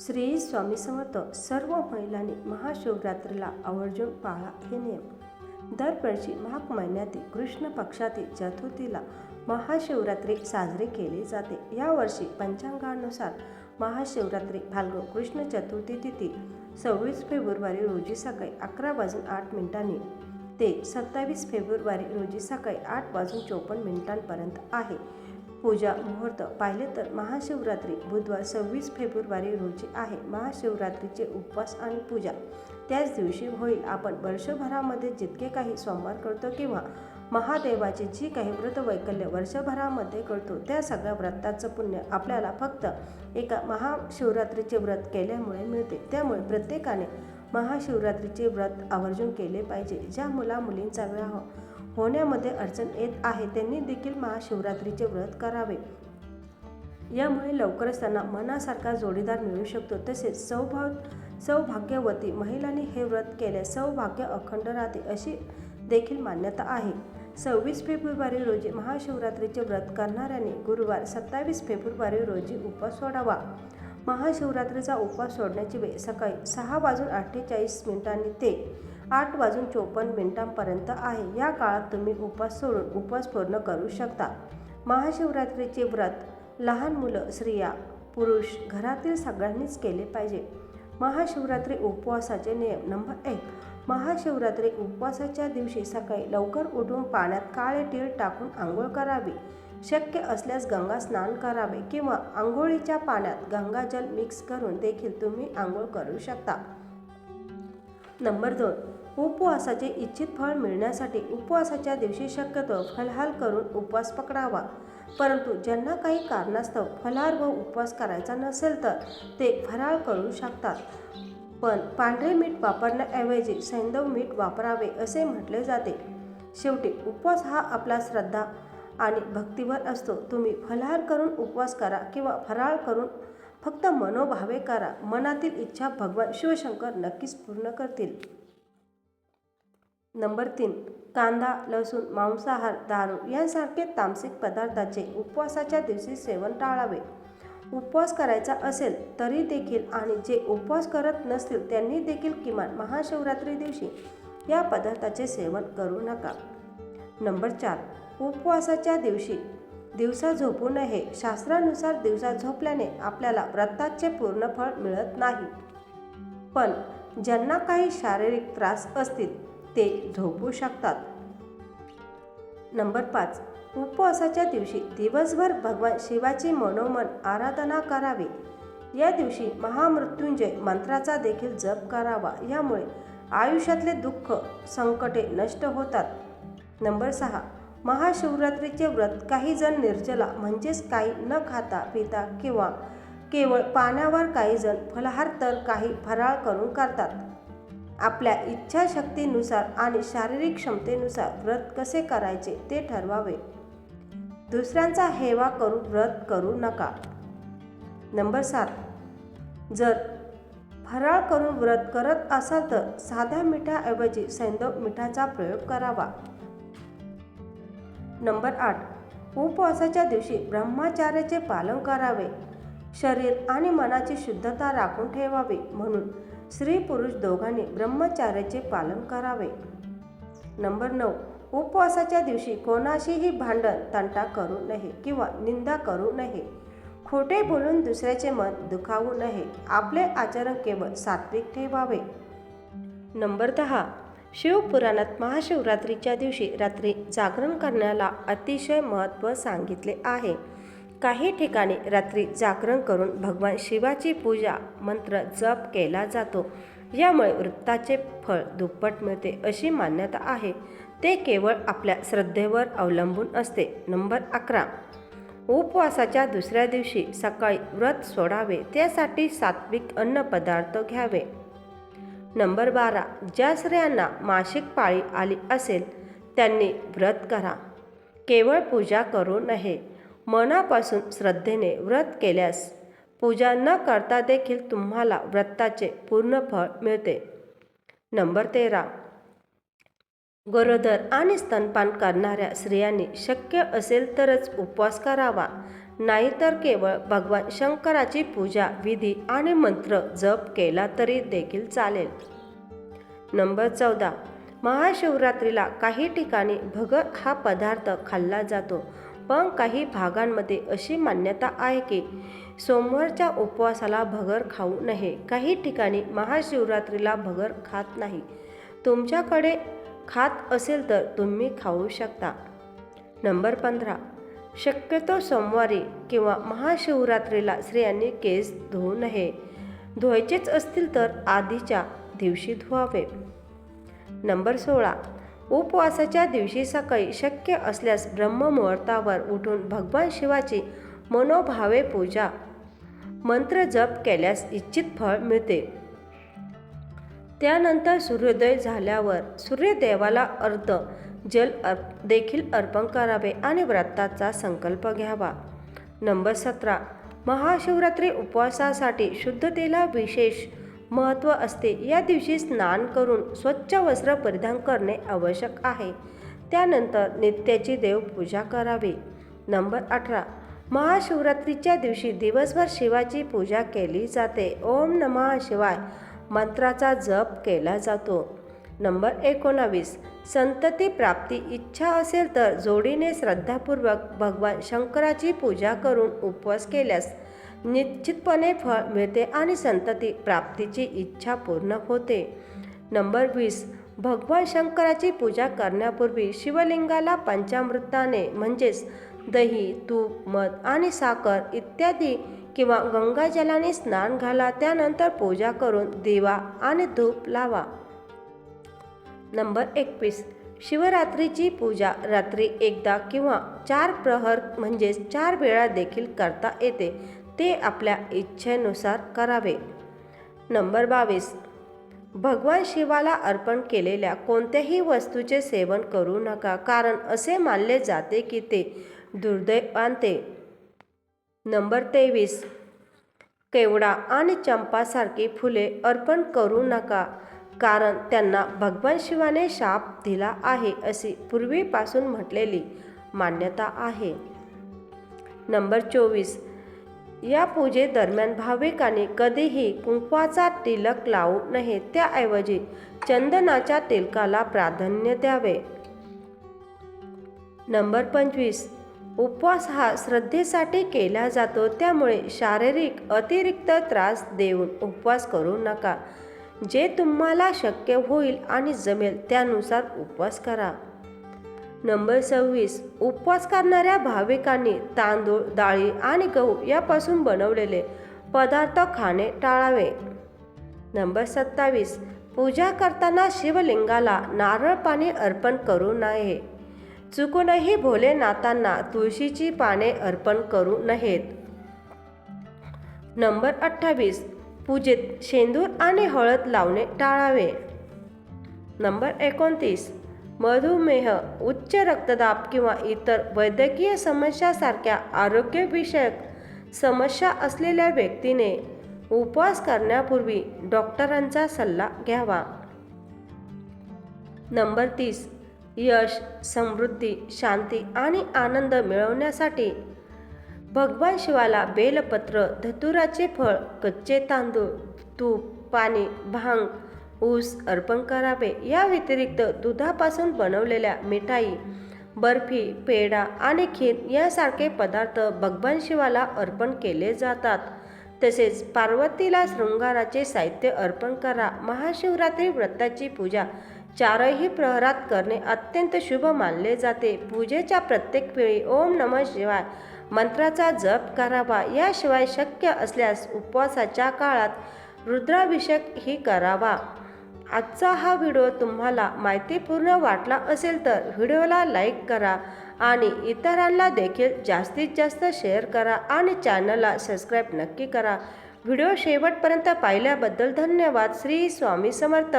श्री स्वामी समर्थ सर्व महिलांनी महाशिवरात्रीला आवर्जून पाळा हे नियम. दरवर्षी माघ महिन्यातील कृष्ण पक्षातील चतुर्थीला महाशिवरात्री साजरी केली जाते. यावर्षी पंचांगानुसार महाशिवरात्री फाल्गुन कृष्ण चतुर्थी तिथी सव्वीस फेब्रुवारी रोजी सकाळी अकरा वाजून आठ मिनिटांनी ते सत्तावीस फेब्रुवारी रोजी सकाळी आठ वाजून चोपन्न मिनिटांपर्यंत आहे. पूजा मुहूर्त. पाहिले तर महाशिवरात्री बुधवार सव्वीस फेब्रुवारी रोजी आहे. महाशिवरात्रीचे उपवास आणि पूजा. त्याच दिवशी होईल आपण वर्षभरामध्ये जितके काही सोमवार करतो किंवा महादेवाचे जी काही व्रत वैकल्य वर्षभरामध्ये करतो त्या सगळ्या व्रताचं पुण्य आपल्याला फक्त एका महाशिवरात्रीचे व्रत केल्यामुळे मिळते. त्यामुळे प्रत्येकाने महाशिवरात्रीचे व्रत आवर्जून केले पाहिजे. ज्या मुला मुलींचा विवाह होण्यामध्ये अडचण येत आहे. त्यांनी देखील महाशिवरात्रीचे व्रत करावे. यामुळे लवकरच त्यांना मनासारखा जोडीदार मिळू शकतो. तसेच सौभाग सौभाग्यवती महिलांनी हे व्रत केल्यास सौभाग्य अखंड राहते अशी देखील मान्यता आहे. सव्वीस फेब्रुवारी रोजी महाशिवरात्रीचे व्रत करणाऱ्यांनी गुरुवार सत्तावीस फेब्रुवारी रोजी उपवास सोडावा. महाशिवरात्रीचा उपवास सोडण्याची वेळ सकाळी सहा वाजून अठ्ठेचाळीस मिनिटांनी ते आठ वाजून चोपन्न मिनिटांपर्यंत आहे. या काळात तुम्ही उपवास सोडून उपवास पूर्ण करू शकता. महाशिवरात्रीचे व्रत लहान मुलं स्त्रिया पुरुष घरातील सगळ्यांनीच केले पाहिजे. महाशिवरात्री उपवासाचे नियम. नंबर एक महाशिवरात्री उपवासाच्या दिवशी सकाळी लवकर उठून पाण्यात काळे तीळ टाकून आंघोळ करावी. शक्य असल्यास गंगा स्नान करावे किंवा आंघोळीच्या पाण्यात गंगाजल मिक्स करून देखील तुम्ही आंघोळ करू शकता. नंबर दोन उपवासाचे इच्छित फळ मिळण्यासाठी उपवासाच्या दिवशी शक्यतो फलहाल करून उपवास पकडावा. परंतु ज्यांना काही कारणास्तव फलहार व उपवास करायचा नसेल तर ते फराळ करू शकतात. पण पांढरे मीठ वापरण्याऐवजी सैंदव मीठ वापरावे असे म्हटले जाते. शेवटी उपवास हा आपला श्रद्धा आणि भक्तीवर असतो. तुम्ही फलहार करून उपवास करा किंवा फराळ करून फक्त मनोभावे करा. मनातील इच्छा भगवान शिवशंकर नक्कीच पूर्ण करतील. नंबर तीन कांदा लसूण मांसाहार दारू यांसारखे तामसिक पदार्थाचे उपवासाच्या दिवशी सेवन टाळावे. उपवास करायचा असेल तरी देखील आणि जे उपवास करत नसतील त्यांनी देखील किमान महाशिवरात्री दिवशी या पदार्थाचे सेवन करू नका. नंबर चार उपवासाच्या दिवशी दिवसा झोपू नये. शास्त्रानुसार दिवसा झोपल्याने आपल्याला व्रताचे पूर्ण फळ मिळत नाही. पण ज्यांना काही शारीरिक त्रास असतील ते झोपू शकतात. नंबर पाच. उपवासाच्या दिवशी दिवसभर भगवान शिवाची मनोमन आराधना करावी. या दिवशी महामृत्युंजय मंत्राचा देखील जप करावा. यामुळे आयुष्यातले दुःख संकटे नष्ट होतात. नंबर सहा. महाशिवरात्रीचे व्रत काही जण निर्जला म्हणजेच काही न खाता पिता किंवा केवळ पाण्यावर काही जण फलाहार तर काही फराळ करून करतात. आपल्या इच्छाशक्तीनुसार आणि शारीरिक क्षमतेनुसार व्रत कसे करायचे ते ठरवावे. दुसऱ्यांचा हेवा करून व्रत करू नका. नंबर सात. जर फराळ करून व्रत करत असाल तर साध्या मिठाऐवजी सैंदव मिठाचा प्रयोग करावा. नंबर आठ. उपवासाच्या दिवशी ब्रह्मचार्याचे पालन करावे. शरीर आणि मनाची शुद्धता राखून ठेवावी म्हणून स्त्री पुरुष दोघांनी ब्रह्मचार्याचे पालन करावे. नंबर नऊ. उपवासाच्या दिवशी कोणाशीही भांडण तंटा करू नये किंवा निंदा करू नये. खोटे बोलून दुसऱ्याचे मन दुखावू नये. आपले आचरण केवळ सात्विक ठेवावे. नंबर दहा. शिवपुराणात महाशिवरात्रीच्या दिवशी रात्री जागरण करण्याला अतिशय महत्त्व सांगितले आहे. काही ठिकाणी रात्री जागरण करून भगवान शिवाची पूजा मंत्र जप केला जातो. यामुळे वृत्ताचे फळ दुप्पट मिळते अशी मान्यता आहे. ते केवळ आपल्या श्रद्धेवर अवलंबून असते. नंबर अकरा. उपवासाच्या दुसऱ्या दिवशी सकाळी व्रत सोडावे. त्यासाठी सात्विक अन्नपदार्थ घ्यावे. नंबर बारा. ज्या स्त्रियांना मासिक पाळी आली असेल त्यांनी व्रत करा. केवळ पूजा करू नये. मनापासून श्रद्धेने व्रत केल्यास पूजा न करता देखील तुम्हाला व्रताचे पूर्ण फळ मिळते. नंबर तेरा. गरोदर आणि स्तनपान करणाऱ्या स्त्रियांनी शक्य असेल तरच उपवास करावा. नाहीतर केवळ भगवान शंकराची पूजा विधी आणि मंत्र जप केला तरी देखील चालेल. नंबर चौदा. महाशिवरात्रीला काही ठिकाणी भगर हा पदार्थ खाल्ला जातो पण काही भागांमध्ये अशी मान्यता आहे की सोमवारच्या उपवासाला भगर खाऊ नये. काही ठिकाणी महाशिवरात्रीला भगर खात नाही. तुमच्याकडे खात असेल तर तुम्ही खाऊ शकता. नंबर पंधरा. शक्यतो सोमवारी किंवा महाशिवरात्रीला स्त्रियांनी केस धुवू नये. धुवायचेच असतील तर आधीच्या दिवशी धुवावे. नंबर सोळा. उपवासाच्या दिवशी सकाळी शक्य असल्यास ब्रह्ममुहूर्तावर उठून भगवान शिवाची मनोभावे पूजा मंत्र जप केल्यास इच्छित फळ मिळते. त्यानंतर सूर्योदय झाल्यावर सूर्यदेवाला अर्ध जल अर्प देखील अर्पण करावे आणि व्रताचा संकल्प घ्यावा. नंबर सतरा. महाशिवरात्री उपवासासाठी शुद्धतेला विशेष महत्त्व असते. या दिवशी स्नान करून स्वच्छ वस्त्र परिधान करणे आवश्यक आहे. त्यानंतर नित्याची देवपूजा करावी. नंबर अठरा. महाशिवरात्रीच्या दिवशी दिवसभर शिवाची पूजा केली जाते. ओम नमः शिवाय मंत्राचा जप केला जातो. नंबर एकोणावीस. संतती प्राप्ती इच्छा असेल तर जोडीने श्रद्धापूर्वक भगवान शंकराची पूजा करून उपवास केल्यास निश्चितपणे फळ मिळते आणि संतती प्राप्तीची इच्छा पूर्ण होते. नंबर वीस. भगवान शंकराची पूजा करण्यापूर्वी शिवलिंगाला पंचामृताने म्हणजेच दही तूप मध आणि साखर इत्यादी किंवा गंगाजलाने स्नान घाला त्यानंतर पूजा करून दिवा आणि धूप लावा. नंबर एकवीस. शिवरात्रीची पूजा रात्री एकदा किंवा चार प्रहर म्हणजेच चार वेळा देखील करता येते. ते आपल्या इच्छेनुसार करावे. नंबर बावीस. भगवान शिवाला अर्पण केलेल्या कोणत्याही वस्तूचे सेवन करू नका कारण असे मानले जाते की ते दुर्दैव आणते. नंबर तेवीस. केवडा आणि चंपासारखी फुले अर्पण करू नका. कारण त्यांना भगवान शिवाने शाप दिला आहे अशी पूर्वीपासून म्हटलेली मान्यता आहे. नंबर चोवीस. या पूजेदरम्यान भाविकांनी कधीही कुंकवाचा तिलक लावू नये त्याऐवजी चंदनाच्या तिलकाला प्राधान्य द्यावे. नंबर पंचवीस. उपवास हा श्रद्धेसाठी केला जातो त्यामुळे शारीरिक अतिरिक्त त्रास देऊन उपवास करू नका. जे तुम्हाला शक्य होईल आणि जमेल त्यानुसार उपवास करा. नंबर सव्वीस. उपवास करणाऱ्या भाविकांनी तांदूळ डाळी आणि गहू यापासून बनवलेले पदार्थ खाणे टाळावे. नंबर सत्तावीस. पूजा करताना शिवलिंगाला नारळ पाणी अर्पण करू नये. चुकूनही भोलेनाथांना तुळशीची पाने अर्पण करू नयेत. नंबर अठ्ठावीस. पूजेत शेंदूर आणि हळद लावणे टाळावे. नंबर एकोणतीस. मधुमेह उच्च रक्तदाब किंवा इतर वैद्यकीय समस्यासारख्या आरोग्यविषयक समस्या असलेल्या व्यक्तीने उपवास करण्यापूर्वी डॉक्टरांचा सल्ला घ्यावा. नंबर तीस. यश समृद्धी शांती आणि आनंद मिळवण्यासाठी भगवान शिवाला बेलपत्र धतुराचे फळ कच्चे तांदूळ तूप पाणी भांग ऊस अर्पण करावे. या व्यतिरिक्त दुधापासून बनवलेल्या मिठाई बर्फी पेढा आणि खीर यासारखे पदार्थ भगवान शिवाला अर्पण केले जातात. तसेच पार्वतीला शृंगाराचे साहित्य अर्पण करा. महाशिवरात्री व्रताची पूजा चारही प्रहरात करणे अत्यंत शुभ मानले जाते. पूजेच्या प्रत्येक वेळी ओम नमः शिवाय मंत्राचा जप करावा. याशिवाय शक्य असल्यास उपवासाच्या काळात रुद्राभिषेक ही करावा. आजचा हा व्हिडिओ तुम्हाला माहितीपूर्ण वाटला असेल तर व्हिडिओला लाईक करा आणि इतरांना देखील जास्तीत जास्त शेअर करा आणि चॅनलला सबस्क्राईब नक्की करा. व्हिडिओ शेवटपर्यंत पाहिल्याबद्दल धन्यवाद. श्री स्वामी समर्थ.